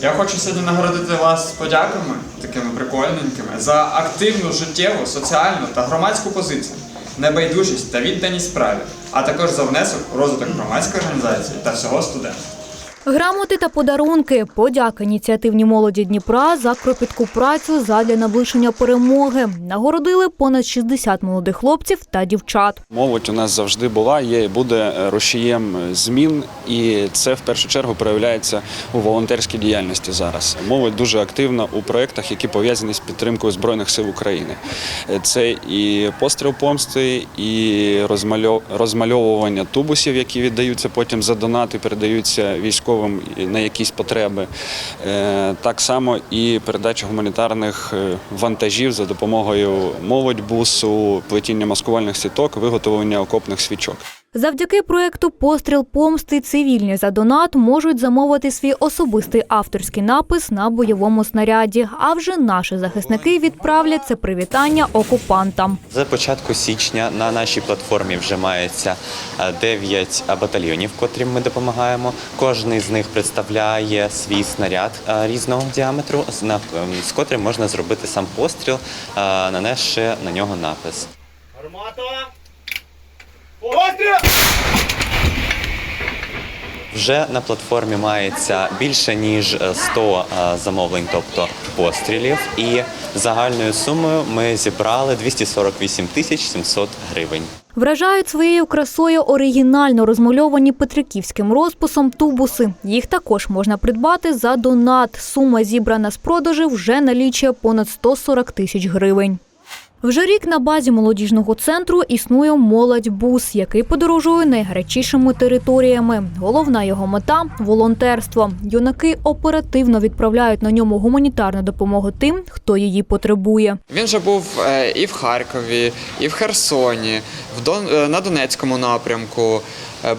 Я хочу сьогодні нагородити вас подяками, такими прикольненькими, за активну життєву, соціальну та громадську позицію, небайдужість та відданість справі, а також за внесок у розвиток громадської організації та всього студентства. Грамоти та подарунки, подяка ініціативній молоді Дніпра за кропітку працю задля наближення перемоги. Нагородили понад 60 молодих хлопців та дівчат. Молодь у нас завжди була, є і буде рушієм змін, і це в першу чергу проявляється у волонтерській діяльності зараз. Молодь дуже активна у проєктах, які пов'язані з підтримкою збройних сил України. Це і постріл помсти, і розмальов- розмальовування тубусів, які віддаються потім за донати, передаються військовим на якісь потреби. Е, Так само і передача гуманітарних е, вантажів за допомогою молодьбусу, плетіння маскувальних сіток, виготовлення окопних свічок. Завдяки проекту Постріл помсти цивільні за донат можуть замовити свій особистий авторський напис на бойовому снаряді. А вже наші захисники відправлять це привітання окупантам. З початку січня на нашій платформі вже мається 9 батальйонів, котрим ми допомагаємо. Кожний з них представляє свій снаряд е, різного діаметру, з ем, з котрим можна зробити сам постріл, е, нанесши на нього напис. Вже на платформі мається більше ніж е, 100 е, замовлень, тобто пострілів, і загальною сумою ми зібрали 248 тисяч 700 гривень. Вражають своєю красою оригінально розмальовані петриківським розписом тубуси. Їх також можна придбати за донат. Сума зібрана з продажу вже налічує понад 140 тисяч гривень. Вже рік на базі молодіжного центру існує молодь-бус, який подорожує найгарячішими територіями. Головна його мета волонтерство. Юнаки оперативно відправляють на ньому гуманітарну допомогу тим, хто її потребує. Він же був е, і в Харкові, і в Херсоні, в е, на Донецькому напрямку,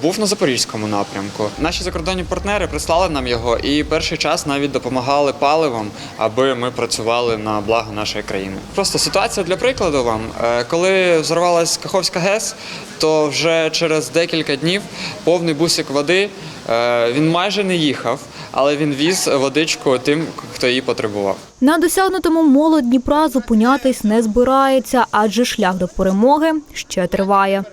був на Запорізькому напрямку. Наші закордонні партнери прислали нам його і перший час навіть допомагали паливом, аби ми працювали на благо нашої країни. Просто ситуація для прикладу вам. Е, Коли взорвалась Каховська ГЕС, то вже через декілька днів повний бусик води. е, Він майже не їхав, але він віз водичку тим, хто її потребував. На досягнутому молодь Дніпра зупинятись не збирається, адже шлях до перемоги ще триває.